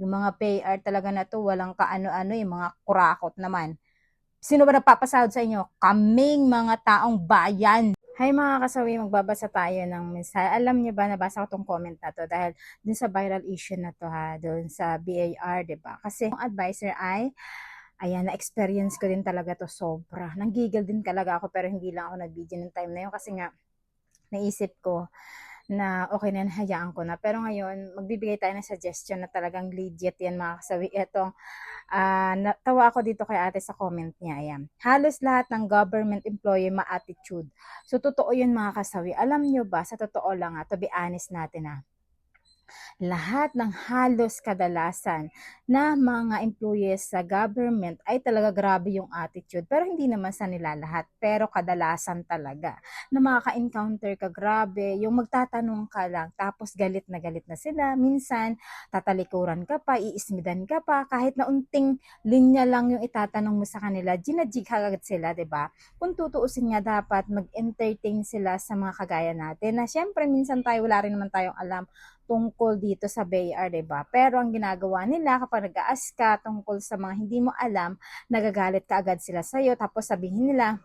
Yung mga PR talaga na to, walang kaano-ano, yung mga kurakot naman. Sino ba nagpapasahod sa inyo? Kaming mga taong bayan. Hi mga kasawi, magbabasa tayo ng mensahe. Alam niyo ba, nabasa ko tong comment na to dahil dun sa viral issue na to ha, dun sa BAR, 'di ba? Kasi yung advisor ay Ayan, na-experience ko din talaga to sobra. Nanggigil din talaga ako pero hindi lang ako nag-video ng time na yun kasi nga naisip ko na okay na, hayaan ko na. Pero ngayon, magbibigay tayo ng suggestion na talagang legit yan mga kasawi. Ito, ah natawa ako dito kay ate sa comment niya. Ayan. Halos lahat ng government employee ma-attitude. So, totoo yun mga kasawi. Alam nyo ba, sa totoo lang ha, to be honest natin ha, lahat ng halos kadalasan na mga employees sa government ay talaga grabe yung attitude. Pero hindi naman sa nila lahat. Pero kadalasan talaga. Na makaka-encounter ka grabe, yung magtatanong ka lang, tapos galit na galit na sila. Minsan, tatalikuran ka pa, iismidan ka pa, kahit na unting linya lang yung itatanong mo sa kanila, ginajig agad sila, ba? Kung tutuusin nga dapat mag-entertain sila sa mga kagaya natin. Na syempre minsan tayo wala rin naman tayong alam tungkol dito sa BAR, 'di ba? Pero ang ginagawa nila kapag nag-aas ka tungkol sa mga hindi mo alam, nagagalit ka agad sila sa iyo tapos sabihin nila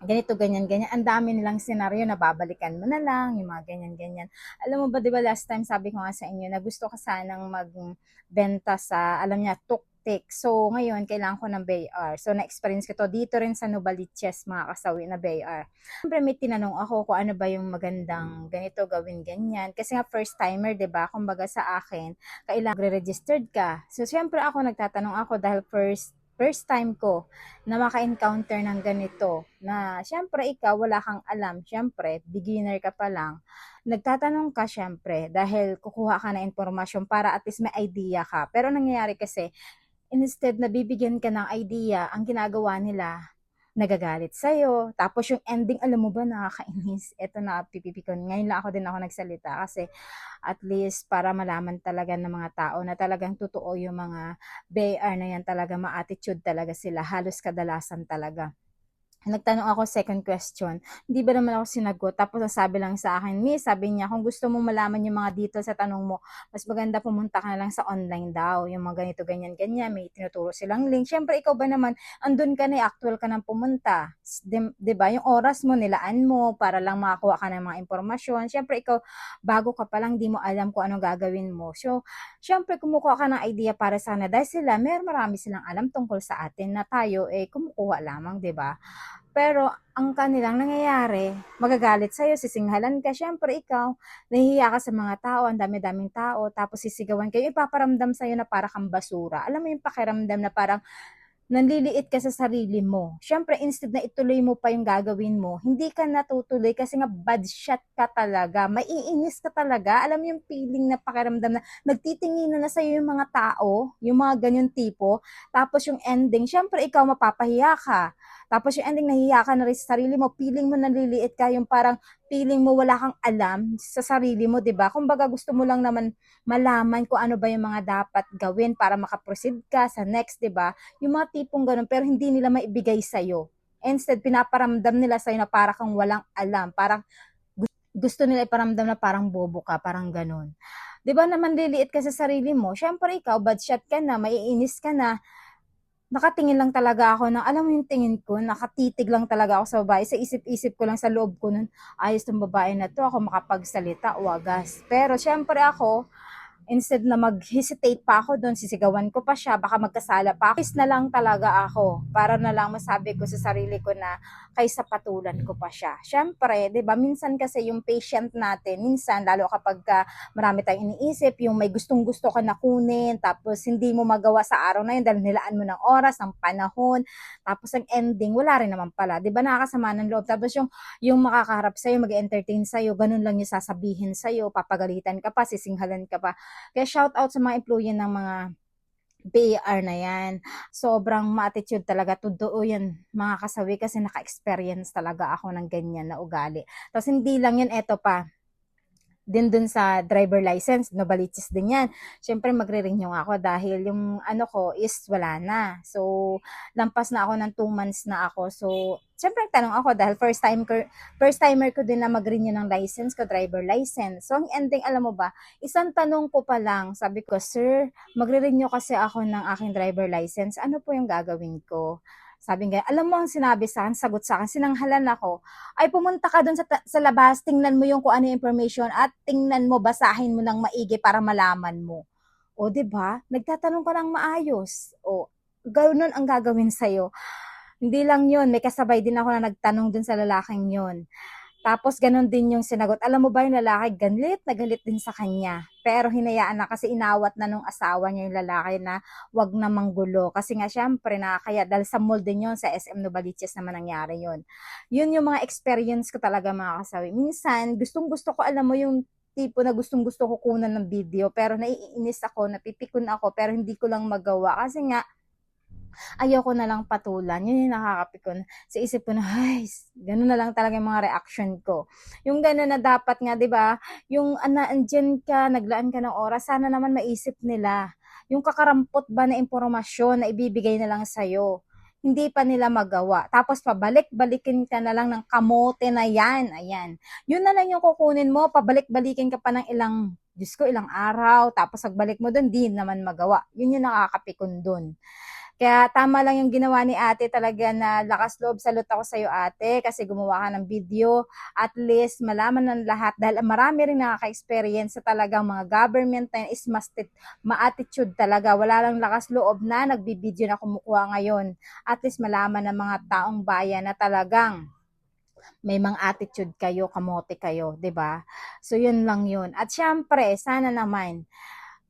ganito, ganyan, ganyan. Ang dami nilang senaryo na babalikan mo na lang, yung mga ganyan, ganyan. Alam mo ba, di ba last time sabi ko nga sa inyo na gusto ka sanang magbenta sa, alam niya, tuktik. So, ngayon, kailangan ko ng BAR. So, na-experience ko to dito rin sa Novaliches, mga kasawi na BAR. Siyempre, may tinanong ako kung ano ba yung magandang ganito gawin, ganyan. Kasi nga, first timer, di ba? Kumbaga sa akin, kailangan re-registered ka. So, siyempre ako, nagtatanong ako dahil first first time ko na maka-encounter ng ganito na syempre ikaw wala kang alam, syempre beginner ka pa lang. Nagtatanong ka syempre dahil kukuha ka ng impormasyon para at least may idea ka. Pero nangyayari kasi instead na bibigyan ka ng idea, ang ginagawa nila nagagalit sa'yo. Tapos yung ending, alam mo ba, nakakainis. Ito na, pipipikon. Ngayon lang ako din ako nagsalita kasi at least para malaman talaga ng mga tao na talagang totoo yung mga BR na yan talaga, ma-attitude talaga sila. Halos kadalasan talaga nagtanong ako second question, hindi ba naman ako sinagot? Tapos sabi lang sa akin, Miss, sabi niya, kung gusto mo malaman yung mga details sa tanong mo, mas maganda pumunta ka na lang sa online daw. Yung mga ganito, ganyan, ganyan, may tinuturo silang link. Siyempre, ikaw ba naman, andun ka na, actual ka nang pumunta. Di, di ba? Yung oras mo, nilaan mo para lang makakuha ka ng mga impormasyon. Siyempre, ikaw, bago ka pa lang, di mo alam kung anong gagawin mo. So, siyempre, kumukuha ka ng idea para sana. Dahil sila, mer marami silang alam tungkol sa atin na tayo, eh, kumukuha lamang, di ba? Pero ang kanilang nangyayari, magagalit sa'yo, sisinghalan ka. Siyempre, ikaw, nahihiya ka sa mga tao, ang dami-daming tao, tapos sisigawan kayo, ipaparamdam sa'yo na para kang basura. Alam mo yung pakiramdam na parang nanliliit ka sa sarili mo. Siyempre, instead na ituloy mo pa yung gagawin mo, hindi ka natutuloy kasi nga bad shot ka talaga. Maiinis ka talaga. Alam mo yung feeling na pakiramdam na nagtitingin na sa'yo yung mga tao, yung mga ganyan tipo. Tapos yung ending, siyempre ikaw mapapahiya ka. Tapos yung ending, nahihiya ka na rin sa sarili mo. Feeling mo nanliliit ka, yung parang feeling mo wala kang alam sa sarili mo, 'di ba? Kumbaga gusto mo lang naman malaman kung ano ba yung mga dapat gawin para makaproceed ka sa next, 'di ba? Yung mga tipong ganun pero hindi nila maibigay sa iyo. Instead pinaparamdam nila sa na para kang walang alam, parang gusto nila iparamdam na parang bobo ka, parang ganun. 'Di ba naman liliit ka sa sarili mo? Syempre ikaw bad shot ka na, maiinis ka na, nakatingin lang talaga ako ng, alam mo yung tingin ko, nakatitig lang talaga ako sa babae. Sa isip-isip ko lang sa loob ko nun, ayos tong babae na to, ako makapagsalita, wagas. Pero syempre ako, instead na mag-hesitate pa ako doon, sisigawan ko pa siya, baka magkasala pa ako. na lang talaga ako para na lang masabi ko sa sarili ko na kaysa patulan ko pa siya. Siyempre, 'di ba? Minsan kasi yung patient natin, minsan lalo kapag ka marami tayong iniisip, yung may gustong-gusto ka na kunin, tapos hindi mo magawa sa araw na yun dahil nilaan mo ng oras, ng panahon, tapos ang ending wala rin naman pala. 'Di ba? Nakakasama ng loob. Tapos yung yung makakaharap sa iyo, mag-entertain sa iyo, ganun lang yung sasabihin sa iyo, papagalitan ka pa, sisinghalan ka pa. Kaya shout out sa mga employee ng mga BAR na yan. Sobrang ma-attitude talaga. Totoo yan mga kasawi kasi naka-experience talaga ako ng ganyan na ugali. Tapos hindi lang yan, eto pa din dun sa driver license, nobaliches din yan. Siyempre, magre-renew ako dahil yung ano ko is wala na. So, lampas na ako ng 2 months na ako. So, siyempre, tanong ako dahil first time ko, first timer ko din na mag-renew ng license ko, driver license. So, ang ending, alam mo ba, isang tanong ko pa lang, sabi ko, Sir, magre-renew kasi ako ng aking driver license. Ano po yung gagawin ko? Sabi nga, alam mo ang sinabi sa akin, sagot sa akin, sinanghalan ako, ay pumunta ka doon sa, sa labas, tingnan mo yung kung ano yung information at tingnan mo, basahin mo ng maigi para malaman mo. O, di ba? Nagtatanong ka ng maayos. O, ganoon ang gagawin sa'yo. Hindi lang yun, may kasabay din ako na nagtanong dun sa lalaking yun. Tapos ganun din yung sinagot. Alam mo ba yung lalaki, galit na galit din sa kanya. Pero hinayaan na kasi inawat na nung asawa niya yung lalaki na wag na manggulo. Kasi nga syempre nakakaya dahil sa mall din yun, sa SM Novaliches naman nangyari yun. Yun yung mga experience ko talaga mga kasawi. Minsan, gustong gusto ko, alam mo yung tipo na gustong gusto ko kunan ng video pero naiinis ako, napipikon ako pero hindi ko lang magawa kasi nga ayoko na lang patulan. Yun yung nakakapikon. Sa isip ko na, ay, ganun na lang talaga yung mga reaction ko. Yung ganun na dapat nga, di ba? Yung ana, andyan ka, naglaan ka ng oras, sana naman maisip nila. Yung kakarampot ba na impormasyon na ibibigay na lang sa'yo hindi pa nila magawa. Tapos pabalik-balikin ka na lang ng kamote na yan. Ayan. Yun na lang yung kukunin mo. Pabalik-balikin ka pa ng ilang, Diyos ko, ilang araw. Tapos pagbalik mo dun, di naman magawa. Yun yung nakakapikon dun. Kaya tama lang yung ginawa ni ate talaga na lakas loob. Salute ako sa iyo ate kasi gumawa ka ng video. At least malaman ng lahat dahil marami rin nakaka-experience sa talagang mga government na is mastit, ma-attitude talaga. Wala lang lakas loob na nagbibideo na kumukuha ngayon. At least malaman ng mga taong bayan na talagang may mga attitude kayo, kamote kayo, 'di ba? So yun lang yun. At syempre, sana naman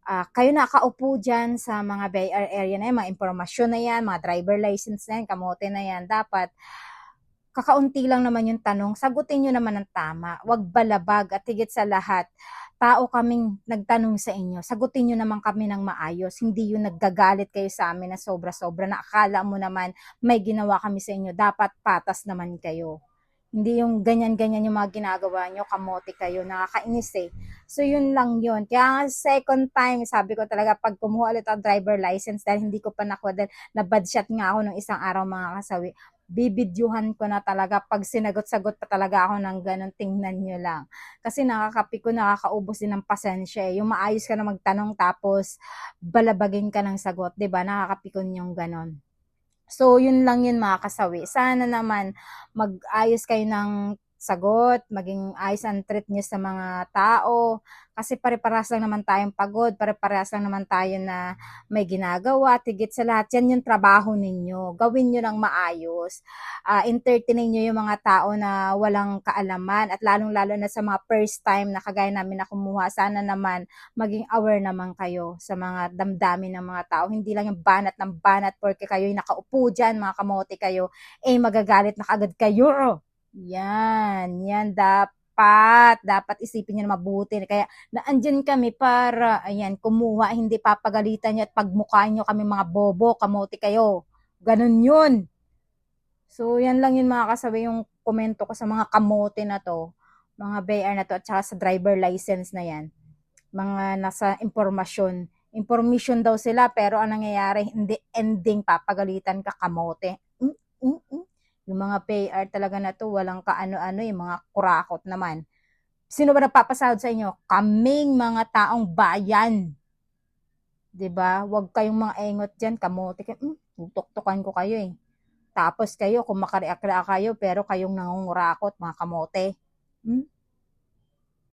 ah, kayo nakaupo dyan sa mga BIR area na yan, mga impormasyon na yan, mga driver license na yan, kamote na yan, dapat kakaunti lang naman yung tanong, sagutin nyo naman ng tama. Huwag balabag at higit sa lahat, tao kaming nagtanong sa inyo, sagutin nyo naman kami ng maayos. Hindi yung naggagalit kayo sa amin na sobra-sobra na akala mo naman may ginawa kami sa inyo, dapat patas naman kayo. Hindi yung ganyan-ganyan yung mga ginagawa nyo, kamote kayo, nakakainis eh. So yun lang yun. Kaya second time, sabi ko talaga pag kumuha ulit ang driver license dahil hindi ko pa nakuha dahil nabad shot nga ako nung isang araw mga kasawi, bibidyuhan ko na talaga pag sinagot-sagot pa talaga ako ng ganun, tingnan nyo lang. Kasi nakakapiko, nakakaubos din ng pasensya eh. Yung maayos ka na magtanong tapos balabagin ka ng sagot, 'di ba Nakakapikon yung ganun. So, yun lang yun mga kasawi. Sana naman mag-ayos kayo ng sagot, maging ayos ang treat niyo sa mga tao. Kasi pare-parehas lang naman tayong pagod, pare-parehas lang naman tayo na may ginagawa, tigit sa lahat. Yan yung trabaho ninyo. Gawin nyo ng maayos. Uh, entertain nyo yung mga tao na walang kaalaman at lalong-lalo na sa mga first time na kagaya namin na kumuha. Sana naman maging aware naman kayo sa mga damdamin ng mga tao. Hindi lang yung banat ng banat porque kayo yung nakaupo dyan, mga kamote kayo, eh magagalit na kagad kayo. Yan, yan dapat. Dapat isipin niyo na mabuti. Kaya naandyan kami para, ayan, kumuha, hindi papagalitan niyo at pagmukhaan niyo kami mga bobo, kamote kayo. Ganun yun. So, yan lang yun mga kasabi yung komento ko sa mga kamote na to, mga BR na to, at saka sa driver license na yan. Mga nasa impormasyon. Information daw sila, pero ang nangyayari, hindi ending papagalitan ka kamote. Mm, mm, mm. Yung mga PR talaga na to, walang kaano-ano, yung mga kurakot naman. Sino ba nagpapasahod sa inyo? Kaming mga taong bayan. 'Di ba? Huwag kayong mga engot diyan, kamote kayo. Hmm, tutuktukan ko kayo eh. Tapos kayo, kung makareact kayo, pero kayong nangungurakot, mga kamote. Hmm?